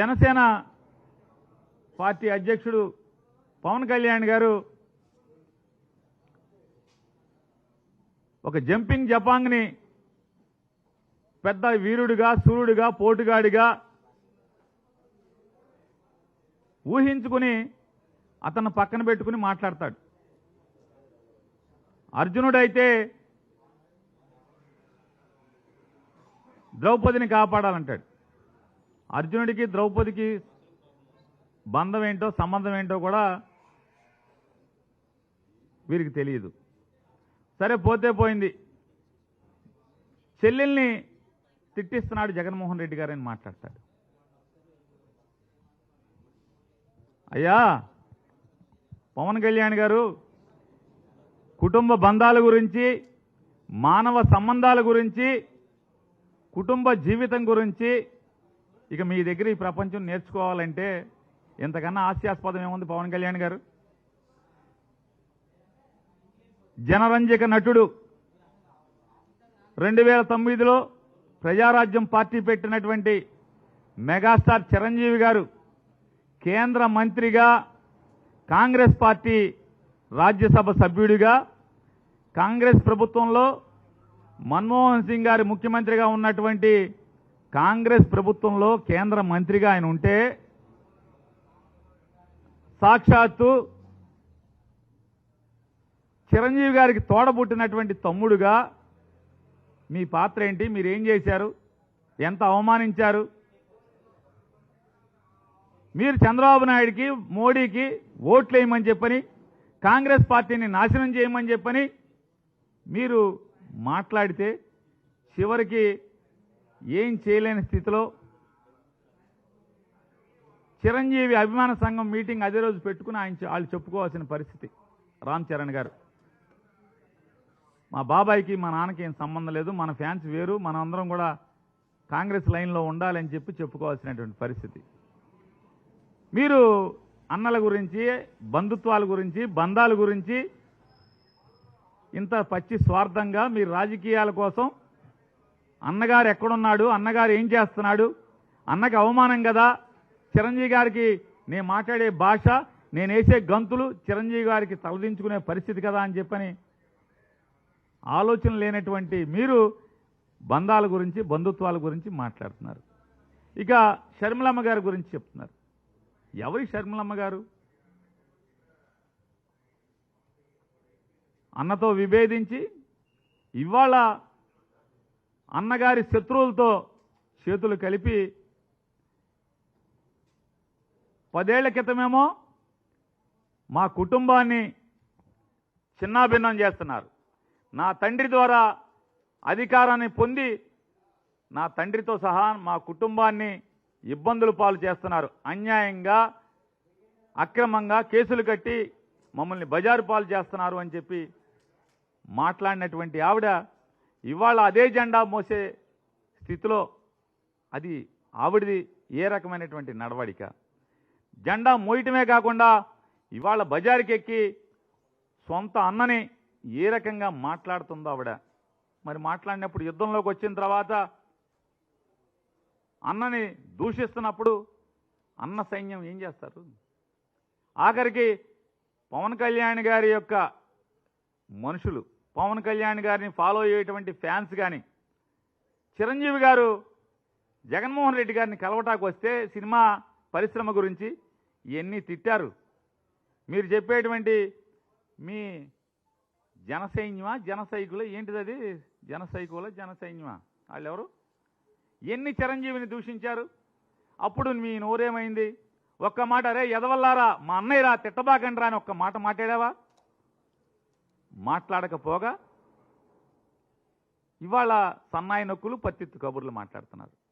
Janasena party అధ్యక్షుడు పవన్ కళ్యాణ్ గారు ఒక జంపింగ్ జపాంగ్ని పెద్ద వీరుడుగా సూర్యుడిగా పోటుగాడిగా ఊహించుకుని అతను పక్కన పెట్టుకుని మాట్లాడతాడు. అర్జునుడైతే ద్రౌపదిని కాపాడాలంటాడు. అర్జునుడికి ద్రౌపదికి బంధం ఏంటో సంబంధం ఏంటో కూడా వీరికి తెలియదు. సరే పోతే పోయింది. చెల్లెల్ని తిట్టిస్తున్నాడు జగన్మోహన్ రెడ్డి గారని మాట్లాడతాడు. అయ్యా పవన్ కళ్యాణ్ గారు కుటుంబ బంధాల గురించి మానవ సంబంధాల గురించి కుటుంబ జీవితం గురించి ఇక మీ దగ్గర ఈ ప్రపంచం నేర్చుకోవాలంటే ఇంతకన్నా హాస్యాస్పదం ఏముంది పవన్ కళ్యాణ్ గారు? జనరంజక నటుడు. రెండు వేల తొమ్మిదిలో ప్రజారాజ్యం పార్టీ పెట్టినటువంటి మెగాస్టార్ చిరంజీవి గారు కేంద్ర మంత్రిగా కాంగ్రెస్ పార్టీ రాజ్యసభ సభ్యుడిగా కాంగ్రెస్ ప్రభుత్వంలో మన్మోహన్ సింగ్ గారి ముఖ్యమంత్రిగా ఉన్నటువంటి కాంగ్రెస్ ప్రభుత్వంలో కేంద్ర మంత్రిగా ఆయన ఉంటే సాక్షాత్తు చిరంజీవి గారికి తోడబుట్టినటువంటి తమ్ముడుగా మీ పాత్ర ఏంటి? మీరేం చేశారు? ఎంత అవమానించారు? మీరు చంద్రబాబు నాయుడికి మోడీకి ఓట్లు వేయమని చెప్పని కాంగ్రెస్ పార్టీని నాశనం చేయమని చెప్పని మీరు మాట్లాడితే చివరికి ఏం చేయలేని స్థితిలో చిరంజీవి అభిమాన సంఘం మీటింగ్ అదే రోజు పెట్టుకుని ఆయన వాళ్ళు చెప్పుకోవాల్సిన పరిస్థితి. రామ్ చరణ్ గారు. మా బాబాయ్కి మా నాన్నకి ఏం సంబంధం లేదు. మన ఫ్యాన్స్ వేరు. మన అందరం కూడా కాంగ్రెస్ లైన్లో ఉండాలని చెప్పి చెప్పుకోవాల్సినటువంటి పరిస్థితి. మీరు అన్నల గురించి బంధుత్వాల గురించి బంధాల గురించి ఇంత పచ్చి స్వార్థంగా మీరు రాజకీయాల కోసం అన్నగారు ఎక్కడున్నాడు? అన్నగారు ఏం చేస్తున్నాడు? అన్నకి అవమానం కదా? చిరంజీవి గారికి నేను మాట్లాడే భాష నేనేసే గంతులు చిరంజీవి గారికి తలదించుకునే పరిస్థితి కదా అని చెప్పని ఆలోచన లేనటువంటి మీరు బంధాల గురించి బంధుత్వాల గురించి మాట్లాడుతున్నారు. ఇక షర్మిలమ్మ గారి గురించి చెప్తున్నారు. ఎవరి షర్మిలమ్మ గారు? అన్నతో విభేదించి ఇవాళ అన్నగారి శత్రువులతో చేతులు కలిపి పదేళ్ళ క్రితమేమో మా కుటుంబాన్ని చిన్నాభిన్నం చేస్తున్నారు. నా తండ్రి ద్వారా అధికారాన్ని పొంది నా తండ్రితో సహా మా కుటుంబాన్ని ఇబ్బందులు పాలు చేస్తున్నారు. అన్యాయంగా అక్రమంగా కేసులు కట్టి మమ్మల్ని బజారు పాలు చేస్తున్నారు అని చెప్పి మాట్లాడినటువంటి ఆవిడ ఇవాళ అదే జెండా మోసే స్థితిలో అది ఆవిడది ఏ రకమైనటువంటి నడవడిక? జెండా మోయటమే కాకుండా ఇవాళ బజారుకెక్కి సొంత అన్నని ఏ రకంగా మాట్లాడుతుందో ఆవిడ? మరి మాట్లాడినప్పుడు యుద్ధంలోకి వచ్చిన తర్వాత అన్నని దూషిస్తున్నప్పుడు అన్న సైన్యం ఏం చేస్తారు? ఆఖరికి పవన్ కళ్యాణ్ గారి యొక్క మనుషులు పవన్ కళ్యాణ్ గారిని ఫాలో అయ్యేటువంటి ఫ్యాన్స్ కానీ చిరంజీవి గారు జగన్మోహన్ రెడ్డి గారిని కలవటాకు వస్తే సినిమా పరిశ్రమ గురించి ఇవన్నీ తిట్టారు? మీరు చెప్పేటువంటి మీ జనసైన్యమా జనసైకుల ఏంటిది అది? జనసైకుల జనసైన్యమా వాళ్ళు ఎవరు ఎన్ని చిరంజీవిని దూషించారు? అప్పుడు మీ నోరేమైంది? ఒక్క మాట అరే ఎదవల్లారా? మా అన్నయ్యరా? తిట్టబాకండి రా అని ఒక్క మాట మాట్లాడావా? మాట్లాడకపోగా ఇవాళ సన్నాయి నొక్కులు పత్తిత్తు కబుర్లు మాట్లాడుతున్నారు.